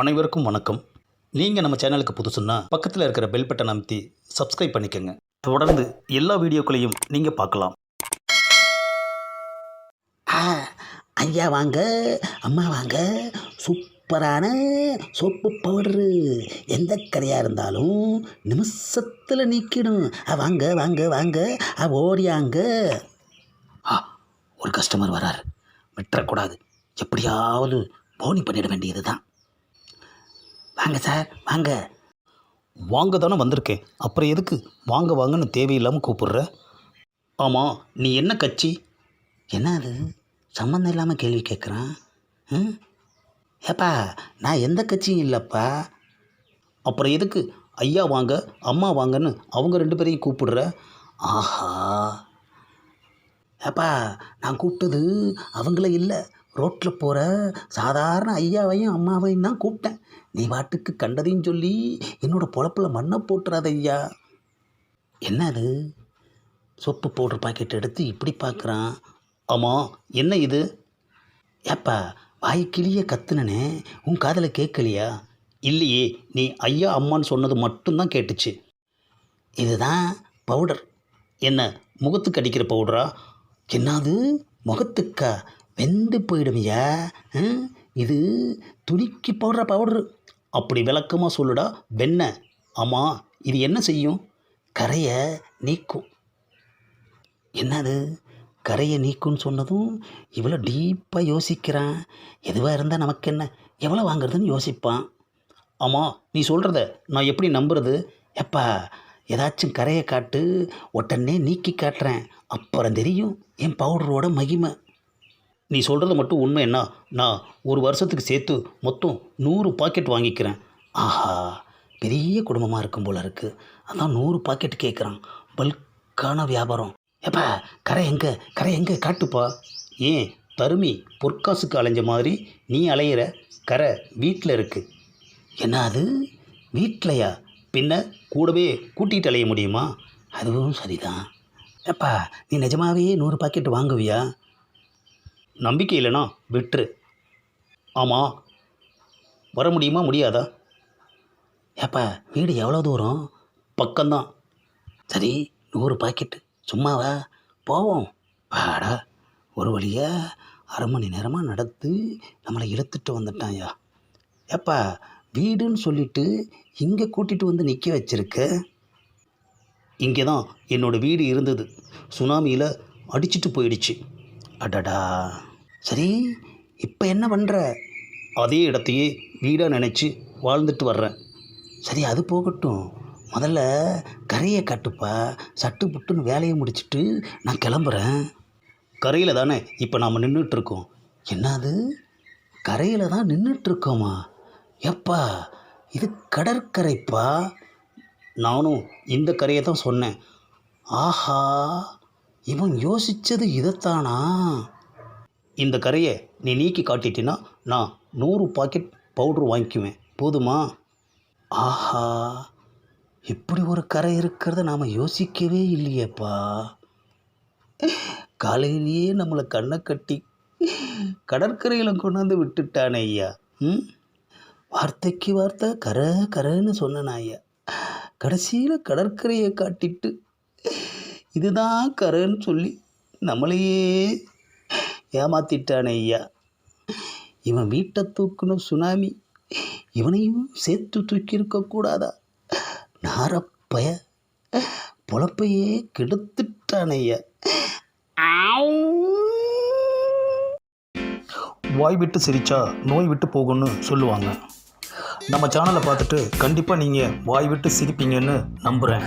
அனைவருக்கும் வணக்கம். நீங்கள் நம்ம சேனலுக்கு புதுசுன்னா பக்கத்தில் இருக்கிற பெல் பட்டன் அமைத்தி சப்ஸ்கிரைப் பண்ணிக்கோங்க. தொடர்ந்து எல்லா வீடியோக்களையும் நீங்கள் பார்க்கலாம். ஆ ஐயா வாங்க அம்மா வாங்க. சூப்பரான சோப்பு பவுடரு எந்த கரையாக இருந்தாலும் நிமிஷத்தில் நீக்கிடும். வாங்க வாங்க வாங்க. ஆ ஓடியாங்க ஆ ஒரு கஸ்டமர் வரார். விட்டுறக்கூடாது. எப்படியாவது போனி பண்ணிட வேண்டியது தான் வாங்க சார் வாங்க. வாங்க தானே வந்திருக்கேன். அப்புறம் எதுக்கு வாங்க வாங்கன்னு தேவையில்லாமல் கூப்பிடுற? ஆமாம் நீ என்ன கட்சி? என்ன அது? சம்மந்தம் இல்லாமல் கேள்வி கேட்குறான் ம்? ஏப்பா நான் எந்த கட்சியும் இல்லைப்பா. அப்புறம் எதுக்கு ஐயா வாங்க அம்மா வாங்கன்னு அவங்க ரெண்டு பேரையும் கூப்பிடுற? ஆஹா. ஏப்பா நான் கூப்பிட்டது அவங்கள இல்லை. ரோட்டில் போகிற சாதாரண ஐயாவையும் அம்மாவையும் தான் கூப்பிட்டேன். நீ வாட்டுக்கு கண்டதையும் சொல்லி என்னோட பொழப்பில் மண்ணை போட்டுறாத ஐயா. என்ன அது சொப்பு பவுடர் பாக்கெட் எடுத்து இப்படி பார்க்குறான் ஆமாம் என்ன இது? ஏப்பா வாய் கிளிய கத்துனனே. உன் காதில் கேட்கலையா? இல்லையே நீ ஐயா அம்மான்னு சொன்னது மட்டும்தான் கேட்டுச்சு. இதுதான் பவுடர். என்ன முகத்துக்கு அடிக்கிற பவுடரா? என்னது? முகத்துக்கா? வெந்து போயிடுமையா. ஐயா இது துணிக்கு போடுற பவுடரு அப்படி விளக்கமாக சொல்லுடா வெண்ண. ஆமாம் இது என்ன செய்யும்? கரையை நீக்கும். என்னது? கரையை நீக்கும்னு சொன்னதும் இவ்வளோ டீப்பாக யோசிக்கிறான். எதுவாக இருந்தால் நமக்கு என்ன? எவ்வளோ வாங்குறதுன்னு யோசிப்பான். ஆமாம் நீ சொல்கிறத நான் எப்படி நம்புறது? எப்பா ஏதாச்சும் கரையை காட்டு உடனே நீக்கி காட்டுறேன். அப்புறம் தெரியும் என் பவுடரோட மகிமை. நீ சொல்கிறது மட்டும் உண்மை என்ன? நான் ஒரு வருஷத்துக்கு சேர்த்து மொத்தம் நூறு பாக்கெட் வாங்கிக்கிறேன். ஆஹா பெரிய குடும்பமாக இருக்கும் போல இருக்குது அதான் நூறு பாக்கெட் கேட்குறான் பல்கான வியாபாரம். எப்பா? கரை எங்கே? கரை எங்கே? காட்டுப்பா. ஏன்? தருமி பொற்காசுக்கு அலைஞ்ச மாதிரி நீ அலையிற கரை வீட்டில் இருக்குது என்ன அது? வீட்டிலையா பின்ன கூடவே கூட்டிகிட்டு அலைய முடியுமா? அதுவும் சரிதான். எப்பா நீ நிஜமாவே நூறு பாக்கெட் வாங்குவியா? நம்பிக்கை இல்லைனா விட்டுரு. ஆமாம் வர முடியுமா முடியாதா? ஏப்பா வீடு எவ்வளோ தூரம்? பக்கம்தான். சரி நூறு பாக்கெட்டு. சும்மாவா? போவோம். வாடா ஒரு வழியாக அரை மணி நேரமாக நடத்து நம்மளை இழுத்துட்டு வந்துட்டான்யா ஏப்பா வீடுன்னு சொல்லிட்டு இங்கே கூட்டிகிட்டு வந்து நிற்க வச்சிருக்க? இங்கே தான் என்னோடய வீடு இருந்தது. சுனாமியில் அடிச்சிட்டு போயிடுச்சு. அடடா. சரி இப்போ என்ன பண்ணுற அதே இடத்தையே வீடாக நினச்சி வாழ்ந்துட்டு வர்றேன். சரி அது போகட்டும். முதல்ல கரையை காட்டுப்பா. சட்டு புட்டுன்னு வேலையை முடிச்சிட்டு நான் கிளம்புறேன். கரையில் தானே இப்போ நாம் நின்றுட்டுருக்கோம் என்னது கரையில் தான் நின்றுட்டுருக்கோமா எப்பா இது கடற்கரைப்பா. நானும் இந்த கரையை தான் சொன்னேன். ஆஹா. இவன் யோசித்தது இதைத்தானா? இந்த கரையை நீ நீக்கி காட்டிட்டினா நான் நூறு பாக்கெட் பவுட்ரு வாங்கிக்குவேன். போதுமா? ஆஹா இப்படி ஒரு கரை இருக்கிறத நாம் யோசிக்கவே இல்லையேப்பா. காலையிலேயே நம்மளை கண்ணை கட்டி கடற்கரையில் கொண்டாந்து விட்டுட்டானே ஐயா. ம்? வார்த்தைக்கு வார்த்தை கரை கரைன்னு சொன்னேன் ஐயா. கடைசியில் கடற்கரையை காட்டிட்டு இதுதான் கரைன்னு சொல்லி நம்மளையே ஏமாத்திட்டானே ஐயா. இவன் வீட்டை தூக்கணும் சுனாமி இவனையும் சேர்த்து தூக்கியிருக்க கூடாதா? நாரப்பய பொழப்பையே கெடுத்துட்டானைய வாய் விட்டு சிரிச்சா நோய் விட்டு போகும்னு சொல்லுவாங்க. நம்ம சேனலை பார்த்துட்டு கண்டிப்பாக நீங்கள் வாய் விட்டு சிரிப்பீங்கன்னு நம்புகிறேன்